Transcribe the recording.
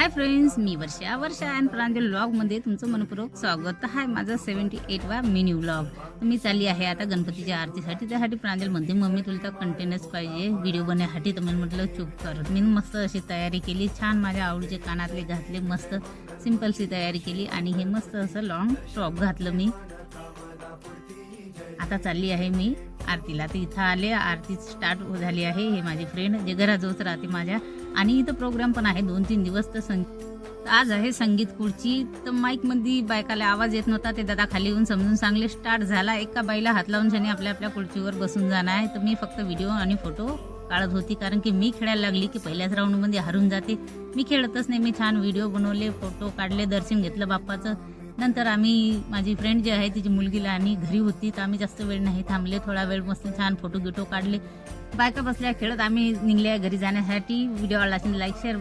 Hi friends me Varsha. Varsha and प्रांजल व्लॉगमध्ये तुमचं मनपूर्वक स्वागत. आहे माझा सेवन्टी एट वा मिनी व्लॉग मी चालली आहे आता गणपतीच्या आरतीसाठी. त्यासाठी प्रांजल म्हणते मम्मी तुला तर पाहिजे. व्हिडिओ बनण्यासाठी तर मी म्हटलं चूप करत मी मस्त अशी तयारी केली. छान माझ्या आवडीचे कानातले घातले मस्त सिम्पलशी तयारी केली आणि हे मस्त असं लॉंग टॉप घातलं मी. आता चालली आहे मी. आरतीला तर इथं आले आरती स्टार्ट झाली आहे हे माझी फ्रेंड जे घराजवळच राहते माझ्या. आणि इथं प्रोग्राम पण आहे दोन तीन दिवस तर संग आज आहे संगीत खुर्ची. तर माईकमध्ये बायकाला आवाज येत नव्हता ते दादा खाली येऊन समजून सांगले स्टार्ट झाला. एका बाईला हात लावून शाने आपल्या आपल्या खुर्चीवर बसून जाणार आहे. तर मी फक्त व्हिडिओ आणि फोटो काढत होती कारण की मी खेळायला लागली की पहिल्याच राऊंडमध्ये हारून जाते. मी खेळतच नाही मी छान व्हिडिओ बनवले फोटो काढले दर्शन घेतलं बाप्पाचं. नंतर आम्ही माझी फ्रेंड जी आहे तिची मुलगीला आणि घरी होती तर आम्ही जास्त वेळ नाही थांबले. थोडा वेळ मस्त छान फोटो गिटो काढले. बायका बसल्या खेळत आम्ही निघल्या घरी जाण्यासाठी. Video like share